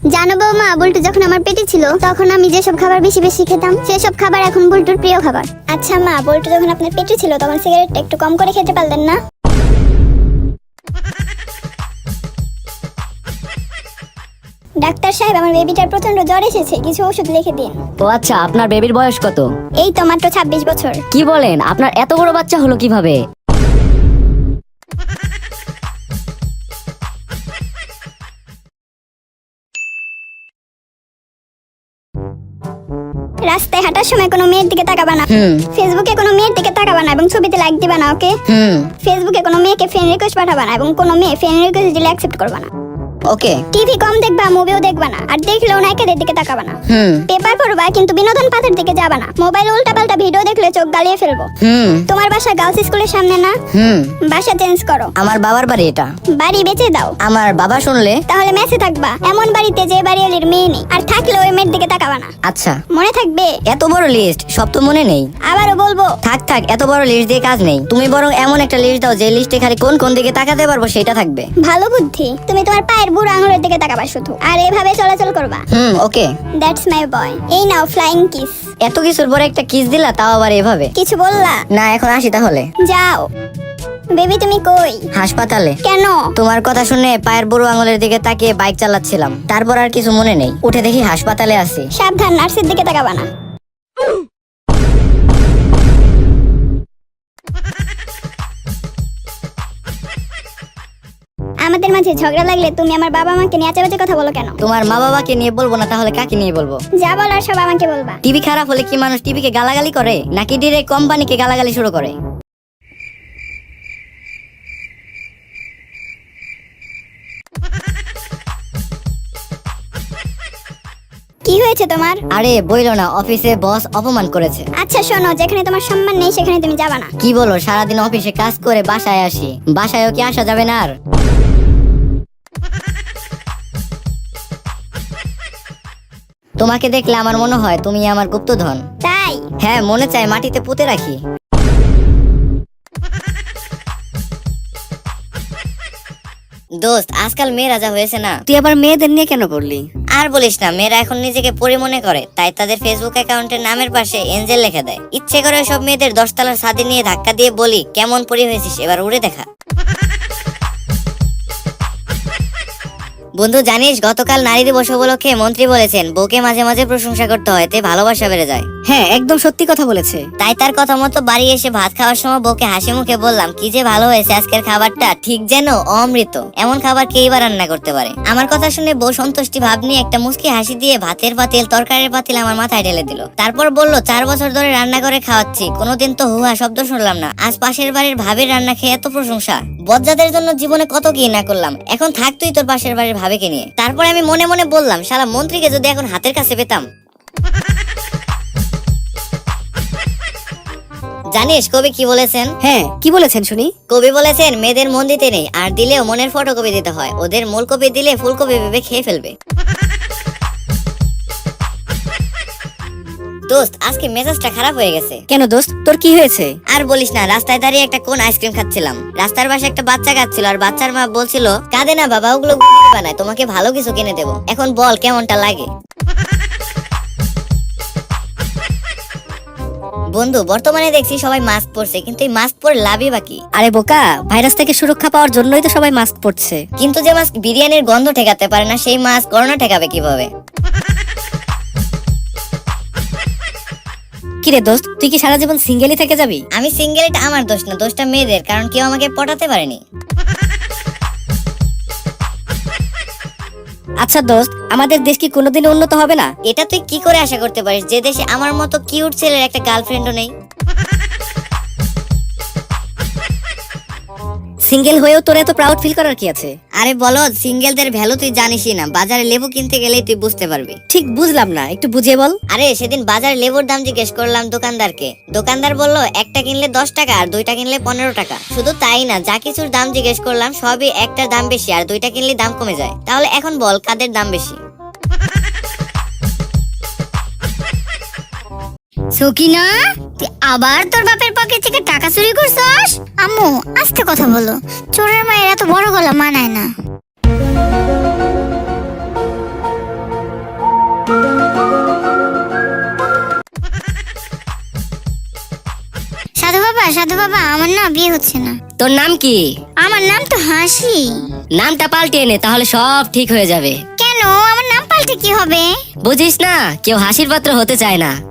জানো বৌমা বল্টু যখন আমার পেটে ছিল তখন আমি যেসব খাবার বেশি বেশি খেতাম সেসব খাবার এখন বল্টুর প্রিয় খাবার। আচ্ছা মা বল্টু যখন আপনার পেটে ছিল তখন সিগারেটটা একটু কম করে খেতে পারলেন না? ডাক্তার সাহেব আমার বেবিটার প্রচণ্ড জ্বর এসেছে কিছু ওষুধ লিখে দিন। ও আচ্ছা আপনার বেবির বয়স কত? এই তো মাত্র ছাব্বিশ বছর। কি বলেন আপনার এত বড় বাচ্চা হলো কীভাবে? রাস্তায় হাঁটার সময় কোনো মেয়ের দিকে তাকাবা না। ফেসবুকে কোনো মেয়ের দিকে তাকাবা না এবং ছবিতে লাইক দিবা না ওকে ফেসবুকে কোনো মেয়েকে ফ্রেন্ড রিকোয়েস্ট পাঠাবা না এবং কোনো মেয়ে ফ্রেন্ড রিকোয়েস্ট দিলে অ্যাকসেপ্ট করবা না। ওকে টিভি কম দেখবা মুভিও দেখবা না। আর দেখলেও নায়িকাদের দিকে তাকাবা না। হুম। পেপার পড়বা কিন্তু বিনোদন পাতার দিকে যাবা না। মোবাইল উল্টাপাল্টা ভিডিও দেখলে চোখ গালিয়ে ফেলব। হুম। তোমার বাসা গার্লস স্কুলের সামনে না? হুম। বাসা চেঞ্জ করো। আমার বাবার বাড়ি এটা। বাড়ি বেচে দাও। আমার বাবা শুনলে? তাহলে মেসে থাকবা। এমন বাড়িতে যে বাড়িয়ালির মেয়ে নেই। আর থাকলে ওই মেয়ের দিকে তাকাবা না। আচ্ছা। মনে থাকবে? এত বড় লিস্ট সব তো মনে নেই। আবারও বলব। থাক থাক এত বড় লিস্ট দিয়ে কাজ নেই। তুমি বরং এমন একটা লিস্ট দাও যে লিস্টে খালি কোন কোন দিকে তাকাতে পারব সেটা থাকবে। ভালো বুদ্ধি। তুমি তোমার পায়ের বুড়ো আঙুলের দিকে তাকাবা শুধু। আর এভাবে চলাচল করবা। হুম ওকে। দ্যাটস মাই বয় এই নাও ফ্লাইং কিস এত কিছুর পরে একটা কিস দিলা তাও আবার এভাবে? কিছু বললা? না এখন আসি তাহলে। যাও। বেবি তুমি কই? হাসপাতালে। কেন? তোমার কথা শুনে পায়ের বুড়ো আঙুলের দিকে তাকিয়ে বাইক চালাচ্ছিলাম। তারপর আর কিছু মনে নেই। উঠে দেখি হাসপাতালে আছি। সাবধান নার্সের দিকে তাকাবা না। আমাদের মাঝে ঝগড়া লাগলে তুমি আমার বাবা মাকে নিয়ে আচাবাচে কথা বলো কেন? তোমার মা বাবাকে নিয়ে বলব না তাহলে কাকে নিয়ে বলব? যা বলার সব আমাকে বলবা। টিভি খারাপ হলে কি মানুষ টিভিকে গালাগালি করে নাকি ডিরেক্ট কোম্পানিকে গালাগালি শুরু করে? কি হয়েছে তোমার? আরে বইলো না অফিসে বস অপমান করেছে। আচ্ছা শোনো যেখানে তোমার সম্মান নেই সেখানে তুমি যাবা না। কি বলো সারাদিন অফিসে কাজ করে বাসায় আসি। বাসায়ও কি আসা যাবে না আর? তোমাকে দেখলে আমার মনে হয় তুমি আমার গুপ্তধন। তাই? হ্যাঁ মনে চায় মাটিতে পুঁতে রাখি। দোস্ত আজকাল মেয়েরা যা হয়েছে না। তুই আবার মেয়েদের নিয়ে কেন পড়লি আর বলিস না মেয়েরা এখন নিজেকে পরি মনে করে তাই তাদের ফেসবুক অ্যাকাউন্টের নামের পাশে এঞ্জেল লেখা দেয়। ইচ্ছে করে সব মেয়েদের দশতলার ছাদে নিয়ে ধাক্কা দিয়ে বলি কেমন পরি হয়েছিস এবার উড়ে দেখা। বন্ধু জানিস গতকাল নারী দিবস উপলক্ষে মন্ত্রী বলেছেন বউকে মাঝে মাঝে প্রশংসা করতে হয় এতে ভালোবাসা বেড়ে যায়। হ্যাঁ একদম সত্যি কথা বলেছে। তাই তার কথা মতো বাড়ি এসে ভাত খাওয়ার সময় বউকে হাসি মুখে বললাম কি যে ভালো হয়েছে আজকের খাবারটা ঠিক যেন অমৃত। এমন খাবার কে বা রান্না করতে পারে? আমার কথা শুনে বউ সন্তুষ্টি ভাব নিয়ে একটা মুচকি হাসি দিয়ে ভাতের পাতিল তরকারির পাতিল আমার মাথায় ঢেলে দিল। তারপর বলল চার বছর ধরে রান্না করে খাওয়াচ্ছি কোনোদিন তো হুহা শব্দ শুনলাম না। আজ পাশের বাড়ির ভাবির রান্না খেয়ে এত প্রশংসা। বজ্জাদের জন্য জীবনে কত কি না করলাম। এখন থাক তুই তোর পাশের বাড়ির ভাবিকে নিয়ে। তারপর আমি মনে মনে বললাম শালা মন্ত্রীকে যদি এখন হাতের কাছে পেতাম। জানিস কবি কি বলেছেন? হ্যাঁ কি বলেছেন শুনি? কবি বলেছেন মেয়েদের মন দিতে নেই আর দিলেও মনের ফটোকপি দিতে হয়। ওদের মূল কপি দিলে ফুলকপি ভেবে খেয়ে ফেলবে। দোস্ত আজকে মেজাজটা খারাপ হয়ে গেছে। কেন দোস্ত? তোর কি হয়েছে? আর বলিস না রাস্তায় দাঁড়িয়ে একটা কোন আইসক্রিম খাচ্ছিলাম। রাস্তার পাশে একটা বাচ্চা খাচ্ছিল আর বাচ্চার মা বলছিল কাঁদে না বাবা ওগুলো বানায় তোমাকে ভালো কিছু কিনে দেবো। এখন বল কেমনটা লাগে? বন্ধু বর্তমানে দেখছি সবাই মাস্ক পরছে কিন্তু এই মাস্ক পরে লাভই বাকি আরে বোকা ভাইরাস থেকে সুরক্ষা পাওয়ার জন্যই তো সবাই মাস্ক পরছে। কিন্তু যে মাস্ক বিরিয়ানির গন্ধ ঠেকাতে পারে না সেই মাস্ক করোনা ঠেকাবে কীভাবে? কিরে দোস্ত তুই কি সারা জীবন সিঙ্গেলই থেকে যাবি? আমি সিঙ্গেল এটা আমার দোষ না দোষটা মেয়েদের কারণ কেউ আমাকে পটাতে পারেনি। আচ্ছা দোস্ত আমাদের দেশ কি কোনোদিন উন্নত হবে না? এটা তুই কি করে আশা করতে পারিস? যে দেশে আমার মতো কিউট ছেলের একটা গার্লফ্রেন্ডও নেই। সিঙ্গেল হয়েও তোর এত প্রাউড ফিল করার কি আছে? আরে বলো সিঙ্গেলদের ভ্যালু তুই জানিসই না। বাজারে লেবু কিনতে গেলেই তুই বুঝতে পারবি। ঠিক বুঝলাম না একটু বুঝিয়ে বল। আরে সেদিন বাজারে লেবুর দাম জিজ্ঞেস করলাম দোকানদারকে। দোকানদার বলল একটা কিনলে দশ টাকা আর দুইটা কিনলে পনেরো টাকা। শুধু তাই না যা কিছুর দাম জিজ্ঞেস করলাম সবই একটার দাম বেশি আর দুইটা কিনলে দাম কমে যায়। তাহলে এখন বল কাদের দাম বেশি? সকিনা? আবার তোর বাপের পকেট থেকে টাকা চুরি করছস? আম্মু আস্তে কথা বলো। চোরের মায়ের এত বড় গলা মানায় না। সাধু বাবা সাধু বাবা আমার না বিয়ে হচ্ছে না। তোর নাম কি? আমার নাম তো হাসি। নামটা পাল্টে এনে তাহলে সব ঠিক হয়ে যাবে। কেন? আমার নাম পাল্টে কি হবে? বুঝিস না কেউ হাসির পাত্র হতে চায় না।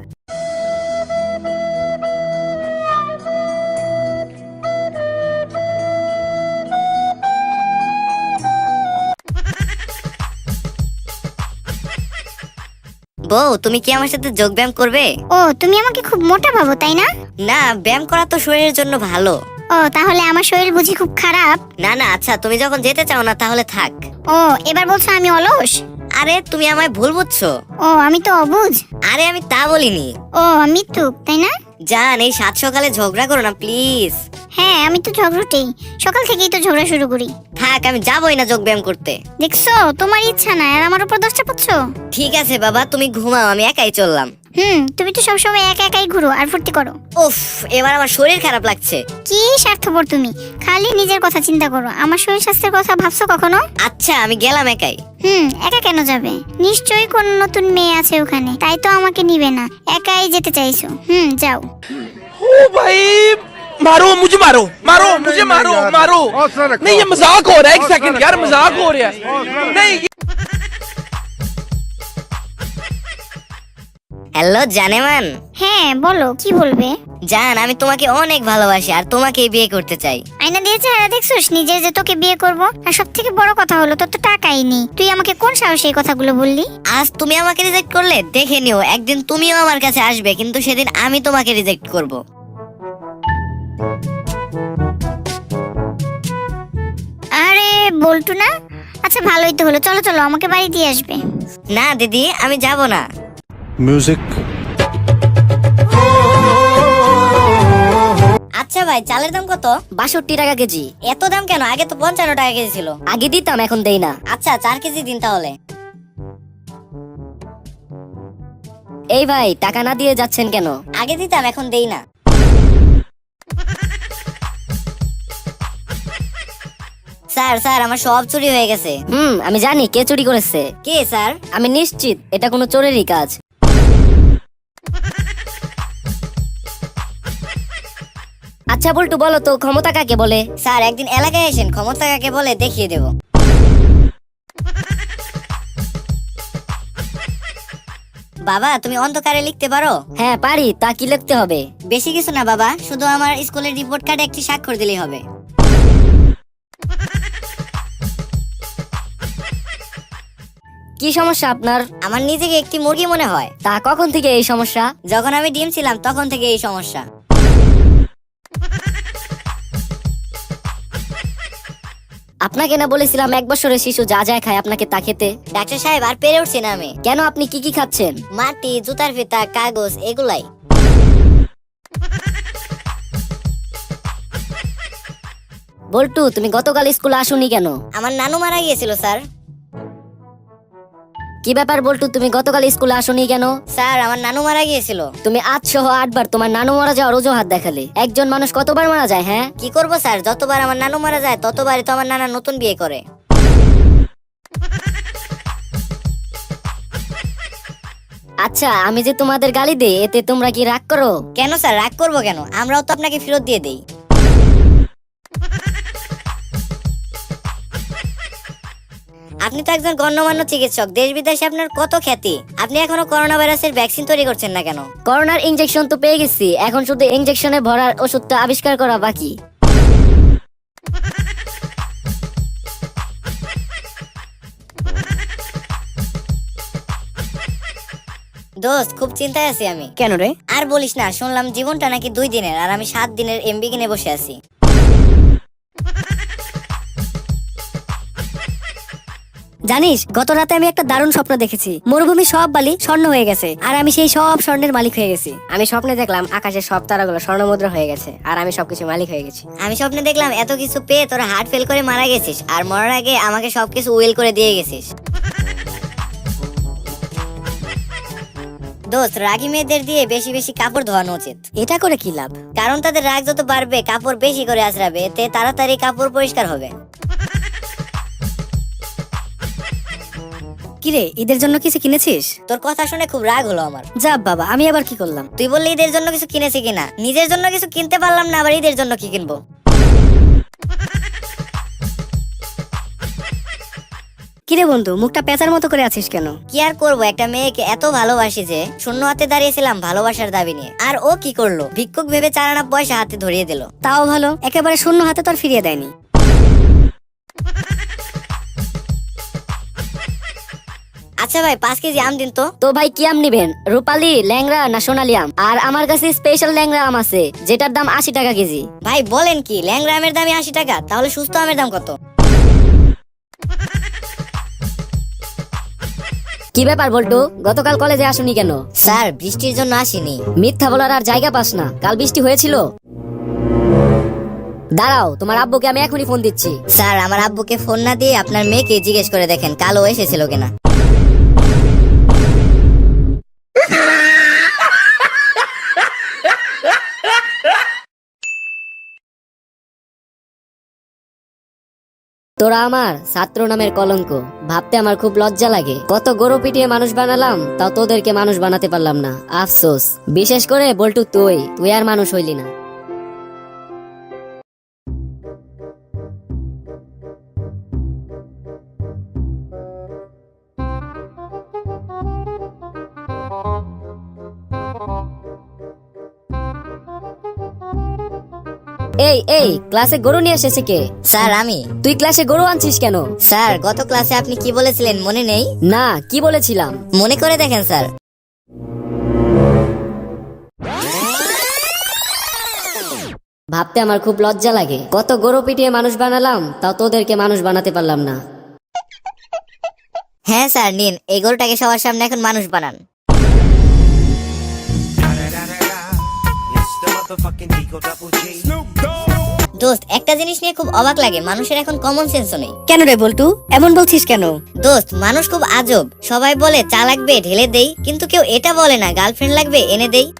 বউ তুমি কি আমার সাথে যোগ ব্যায়াম করবে? ও তুমি আমাকে খুব মোটা ভাবো তাই না? না ব্যায়াম করা তো শরীরের জন্য ভালো। ও তাহলে আমার শরীর বুঝি খুব খারাপ? না না আচ্ছা তুমি যখন যেতে চাও না তাহলে থাক। ও এবার বলছো আমি অলস? আরে তুমি আমায় ভুল বুঝছ। ও আমি তো অবুঝ। আরে আমি তা বলিনি। ও মৃত্যুক তাই না? জান এই সাত সকালে ঝগড়া করো না প্লিজ হ্যাঁ আমি তো ঝগড়াতেই। সকাল থেকেই তো ঝগড়া শুরু করি। থাক আমি যাবোই না যোগ ব্যায়াম করতে। দেখছ তোমার ইচ্ছা না আর আমার উপর দশটা পাচ্ছ? ঠিক আছে বাবা তুমি ঘুমাও আমি একাই চললাম। হুম তুমি তো সবসময় একা একাই ঘুরো আর ফুর্তি করো উফ এবার আমার শরীর খারাপ লাগছে কি স্বার্থপর তুমি খালি নিজের কথা চিন্তা করো আমার শরীর স্বাস্থ্যের কথা ভাবছো কখনো আচ্ছা আমি গেলাম একাই হুম একা কেন যাবে নিশ্চয়ই কোন নতুন মেয়ে আছে ওখানে তাই তো আমাকে নিবে না একাই যেতে চাইছো হুম যাও ओ भाई मारो मुझे मारो मारो मुझे मारो मारो हौसला रखो। नहीं ये मजाक हो रहा है एक सेकंड यार मजाक हो रहा है नहीं হ্যালো জানেমান। হ্যাঁ বলো কি বলবে? জান আমি তোমাকে অনেক ভালোবাসি আর তোমাকে বিয়ে করতে চাই। আয়না দিয়ে চেহারা দেখছোস? নিজের যে তোকে বিয়ে করব? আর সব থেকে বড় কথা হলো তোর তো টাকাই নেই। তুই আমাকে কোন সাহসে এই কথাগুলো বললি? আজ তুমি আমাকে রিজেক্ট করলে? দেখে নিও একদিন তুমিও আমার কাছে আসবে কিন্তু সেদিন আমি তোমাকে রিজেক্ট করব। আরে বলটু না? আচ্ছা ভালোই তো হলো। চলো চলো আমাকে বাড়ি দিয়ে আসবে। না দিদি আমি যাব না। Music. আচ্ছা ভাই চালের দাম কত? বাষট্টি টাকা কেজি। এত দাম কেন? আগে তো পঞ্চান্ন টাকা কেজি ছিল। আগে দিতাম এখন দেই না। আচ্ছা চার কেজি দিন তাহলে। এই ভাই টাকা না দিয়ে যাচ্ছেন কেন? আগে দিতাম এখন দেই না। স্যার স্যার আমার সব চুরি হয়ে গেছে। হুম আমি জানি কে চুরি করেছে। কে স্যার? আমি নিশ্চিত এটা কোনো চোরেরই কাজ। আচ্ছা বল্টু বলো তো ক্ষমতা কাকে বলে? স্যার একদিন এলাকায় এসেন ক্ষমতা কাকে বলে দেখিয়ে দেব। বাবা তুমি অন্ধকারে লিখতে পারো? হ্যাঁ পারি তা কি লিখতে হবে? বেশি কিছু না বাবা শুধু আমার স্কুলের রিপোর্ট কার্ডে একটি স্বাক্ষর দিলেই হবে। কি সমস্যা আপনার? আমার নিজেকে একটি মুরগি মনে হয়। তা কখন থেকে এই সমস্যা? যখন আমি ডিম ছিলাম তখন থেকে এই সমস্যা। আপনাকে না বলেছিলাম এক বছরের শিশু যা যা খায় আপনাকে তা খেতে? ডাক্তার সাহেব আর পেরে উঠছি না আমি। কেন আপনি কি কি খাচ্ছেন? মাটি জুতার ফিতা কাগজ এগুলাই। বল্টু তুমি গতকাল স্কুলে আসুনি কেন? আমার নানু মারা গিয়েছিল স্যার। কি ব্যাপার বল্টু তুমি গতকাল স্কুলে আসোনি কেন? স্যার আমার নানু মারা গিয়েছিল। তুমি আজ সহ আটবার তোমার নানু মারা যাওয়ার অজুহাত দেখালে। একজন মানুষ কতবার মারা যায় হ্যাঁ? কি করব স্যার যতবার আমার নানু মারা যায় ততবারই তো আমার নানা নতুন বিয়ে করে। আচ্ছা আমি যে তোমাদের গালি দেই এতে তোমরা কি রাগ করো? কেন স্যার রাগ করব কেন? আমরাও তো আপনাকে ফেরত দিয়ে দেই। আপনি তো একজন গণ্যমান্য চিকিৎসক দেশ বিদেশে আপনার কত খ্যাতি? আপনি এখনও করোনা ভাইরাসের ভ্যাকসিন তৈরি করছেন না কেন? করোনার ইনজেকশন তো পেয়ে গেছি এখন শুধু ইনজেকশনে ভরার ওষুধটা আবিষ্কার করা বাকি। দোস্ত খুব চিন্তায় আছি আমি। কেন রে? আর বলিস না শুনলাম জীবনটা নাকি দুই দিনের আর আমি সাত দিনের এমবি কিনে বসে আছি। জানিস গত রাতে আমি একটা দারুণ স্বপ্ন দেখেছি। মরুভূমি সব বালি স্বর্ণ হয়ে গেছে আর আমি সেই সব স্বর্ণের মালিক হয়ে গেছি। আমি স্বপ্নে দেখলাম আকাশের সব তারাগুলো স্বর্ণ মুদ্রা হয়ে গেছে আর আমি সবকিছু মালিক হয়ে গেছি। আমি স্বপ্নে দেখলাম এত কিছু পেয়ে তোরা হার্ট ফেল করে মারা গেছিস আর মরার আগে আমাকে সবকিছু উইল করে দিয়ে গেছিস। দোস্ত রাগী মেয়েদের দিয়ে বেশি বেশি কাপড় ধোয়ানো উচিত। এটা করে কি লাভ? কারণ তাদের রাগ যত বাড়বে কাপড় বেশি করে আছড়াবে এতে তাড়াতাড়ি কাপড় পরিষ্কার হবে। কিরে ঈদের জন্য কিছু কিনেছিস? তোর কথা শুনে খুব রাগ হলো আমার। যা বাবা আমি আবার কি করলাম? তুই বললি ঈদের জন্য কিছু কিনেছি কিনা। নিজের জন্য কিছু কিনতে পারলাম না আবার ঈদের জন্য কি কিনবো? কিরে বন্ধু মুখটা পেঁচার মতো করে আছিস কেন? কি আর করব একটা মেয়েকে এত ভালোবাসি যে শূন্য হাতে দাঁড়িয়েছিলাম ভালোবাসার দাবি নিয়ে। আর ও কি করল? ভিক্ষুক ভেবে চার আনা পয়সা হাতে ধরিয়ে দিল। তাও ভালো একেবারে শূন্য হাতে তোর ফিরিয়ে দেয়নি। আচ্ছা ভাই পাঁচ কেজি আম দিন তো। তো ভাই কি আম নিবেন? রূপালি ল্যাংরা না সোনালি আম? আর আমার কাছে স্পেশাল ল্যাংরা আম আছে যেটার দাম আশি টাকা কেজি। ভাই বলেন কি ল্যাংরা আমের দামই আশি টাকা তাহলে সুস্থ আমের দাম কত? কি ব্যাপার বল্টু? গতকাল কলেজে আসুনি কেন? স্যার বৃষ্টির জন্য আসিনি। মিথ্যা বলার আর জায়গা পাস না। কাল বৃষ্টি হয়েছিল? দাঁড়াও তোমার আব্বুকে আমি এখনই ফোন দিচ্ছি। স্যার আমার আব্বুকে ফোন না দিয়ে আপনার মেয়েকে জিজ্ঞেস করে দেখেন কালো এসেছিল কিনা। তোরা আমার ছাত্র নামের কলঙ্ক। ভাবতে আমার খুব লজ্জা লাগে। কত গরু পিটিয়ে মানুষ বানালাম তা তোদেরকে মানুষ বানাতে পারলাম না। আফসোস। বিশেষ করে বল্টু, তুই। তুই আর মানুষ হইলি না। এই এই ক্লাসে গরু নিয়ে এসেছে কে? স্যার আমি। তুই ক্লাসে গরু আনছিস কেন? স্যার গত ক্লাসে আপনি কি বলেছিলেন মনে নেই? না কি বলেছিলাম? মনে করে দেখেন স্যার। ভাবতে আমার খুব লজ্জা লাগে। কত গরু পিটিয়ে মানুষ বানালাম তাও তোদেরকে মানুষ বানাতে পারলাম না। হ্যাঁ স্যার নিন এই গরুটাকে সবার সামনে এখন মানুষ বানান। দোস্ত একটা জিনিস নিয়ে খুব অবাক লাগে মানুষের এখন কমন সেন্সও নেই। কেন রে বল্টু? এমন বলছিস কেন? দোস্ত মানুষ খুব আজব। সবাই বলে চা লাগবে ঢেলে দেই। কিন্তু কেউ এটা বলে না গার্লফ্রেন্ড লাগবে এনে দেই।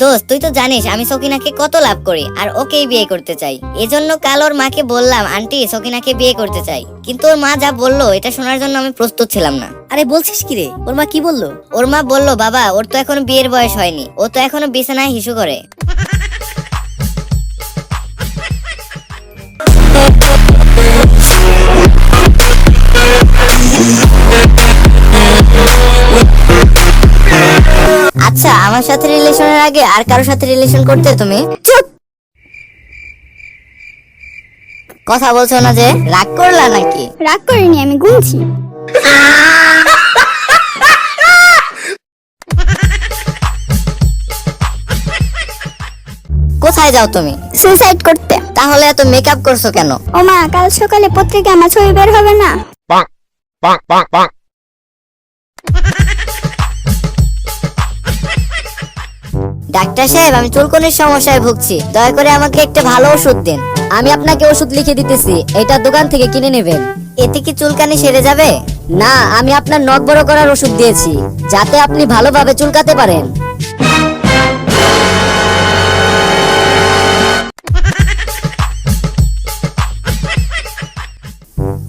দোস্ত তুই তো জানিস আমি সকিনাকে কত লাভ করি আর ওকেই বিয়ে করতে চাই। এজন্য কাল ওর মাকে বললাম আন্টি সকিনাকে বিয়ে করতে চাই। কিন্তু ওর মা যা বলল এটা শোনার জন্য আমি প্রস্তুত ছিলাম না। আরে বলছিস কি রে? ওর মা কি বলল? ওর মা বলল বাবা ওর তো এখনও বিয়ের বয়স হয়নি ও তো এখনও বিছানায় হিসু করে। আচ্ছা আমার সাথে রিলেশনের আগে আর কারোর সাথে রিলেশন করতে তুমি? চুপ কথা বলছো না যে রাগ করলা নাকি? রাগ করিনি আমি গুনছি। কোথায় যাও তুমি? সুইসাইড করতে। তাহলে এত মেকআপ করছ কেন? ও মা কাল সকালে পত্রিকা আমার ছবি বের হবে না। Bonk, bonk, bonk, bonk. ডাক্তার সাহেব, আমি চুলকনির সমস্যায় ভুগছি। দয়া করে আমাকে একটা ভালো ওষুধ দিন। আমি আপনাকে ওষুধ লিখে দিতেছি। এটা দোকান থেকে কিনে নেবেন। এতে কি চুলকানি সেরে যাবে? না, আমি আপনার নখ বড় করার ওষুধ দিয়েছি, যাতে আপনি ভালোভাবে চুলকাতে পারেন।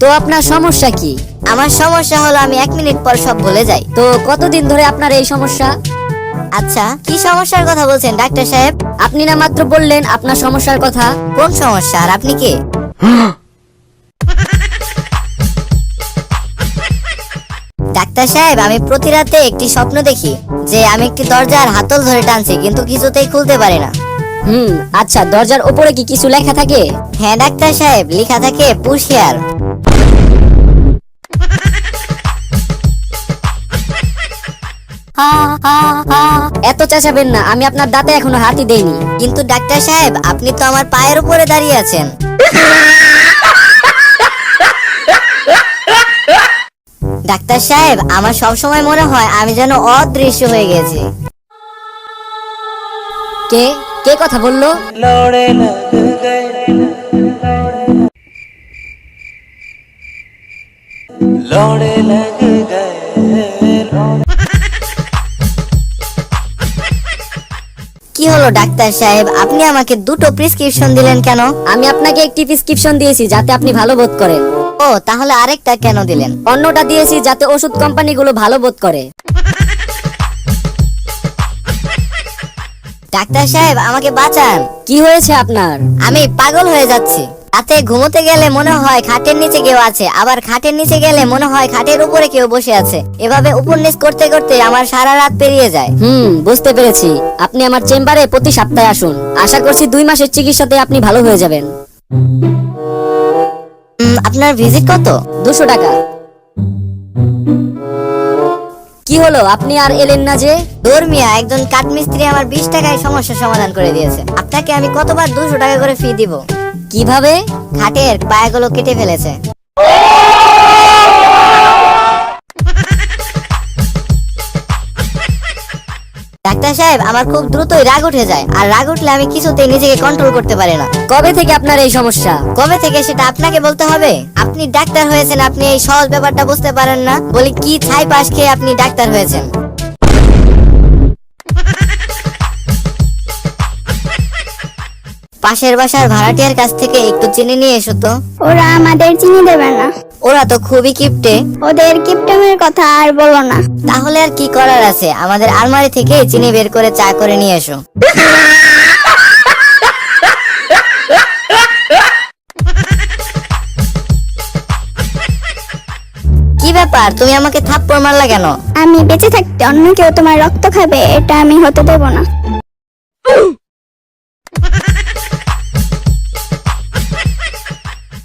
তো আপনার সমস্যা কি? আমার সমস্যা হলো আমি এক মিনিট পর সব ভুলে যাই। তো কতদিন ধরে আপনার এই সমস্যা? আচ্ছা কি সমস্যার কথা বলছেন ডাক্তার সাহেব? আপনি না মাত্র বললেন আপনার সমস্যার কথা। কোন সমস্যা আর আপনি কে? ডাক্তার সাহেব আমি প্রতি রাতে একটি স্বপ্ন দেখি যে আমি একটি দরজার হাতল ধরে টানছি কিন্তু কিছুতেই খুলতে পারি না। হুম আচ্ছা দরজার উপরে কি কিছু লেখা থাকে? হ্যাঁ ডাক্তার সাহেব লেখা থাকে পুষিয়ার এত চেঁচাবেন না, আমি আপনার দাঁতে এখনও হাতই দেইনি। কিন্তু ডাক্তার সাহেব, আপনি তো আমার পায়ের উপরে দাঁড়িয়ে আছেন। ডাক্তার সাহেব, আমার সব সময় মনে হয় আমি যেন অদৃশ্য হয়ে গেছি। কে? কে কথা বলল? হলো ডাক্তার সাহেব? আপনি আমাকে দুটো প্রেসক্রিপশন দিলেন কেন? আমি আপনাকে একটি প্রেসক্রিপশন দিয়েছি যাতে আপনি ভালো বোধ করেন। ও, তাহলে আরেকটা কেন দিলেন? অন্যটা দিয়েছি যাতে ওষুধ কোম্পানিগুলো ভালো বোধ করে। ডাক্তার সাহেব, আমাকে বাঁচান। কি হয়েছে আপনার? আমি পাগল হয়ে যাচ্ছি। রাতে ঘুমোতে গেলে মনে হয় খাটের নিচে কেউ আছে, আবার খাটের নিচে গেলে মনে হয় খাটের উপরে কেউ বসে আছে। এভাবে উপর নিচ করতে করতে আমার সারা রাত পেরিয়ে যায়। হুম, বুঝতে পেরেছি। আপনি আমার চেম্বারে প্রতি সপ্তাহে আসুন। আশা করছি দুই মাসের চিকিৎসাতে আপনি ভালো হয়ে যাবেন। আপনার ভিজিট কত? দুশো টাকা। কি হলো? আপনি আর এলেন না যে? ধর্মিয়া, একজন কাঠমিস্ত্রি আমার বিশ টাকায় সমস্যার সমাধান করে দিয়েছে। আপনাকে আমি কতবার দুশো টাকা করে ফি দিব? কীভাবে খাটের পায়াগুলো কেটে ফেলেছে? ডাক্তার সাহেব, আমার খুব দ্রুতই রাগ উঠে যায়। আর রাগ উঠলে আমি কিছুতেই নিজেকে কন্ট্রোল করতে পারি না। কবে থেকে আপনার এই সমস্যা? কবে থেকে সেটা আপনাকে বলতে হবে? আপনি ডাক্তার হয়েছেন, আপনি এই সহজ ব্যাপারটা বুঝতে পারেন না। বলি, কি ছাই পাশ খেয়ে আপনি ডাক্তার হয়েছেন? পাশের বাসার ভাড়াটিয়ার কাছ থেকে একটু চিনি নিয়ে এসো তো। ওরা আমাদের চিনি দেবে না। ওরা তো খুবই কিপটে। ওদের কিপটামের কথা আর বলো না। তাহলে আর কি করার আছে? আমাদের আলমারি থেকে চিনি বের করে চা করে নিয়ে এসো। কি ব্যাপার? তুমি আমাকে থাপ্পড় মারলা কেন? আমি বেঁচে থাকতে অন্য কেউ তোমার রক্ত খাবে এটা আমি হতে দেব না।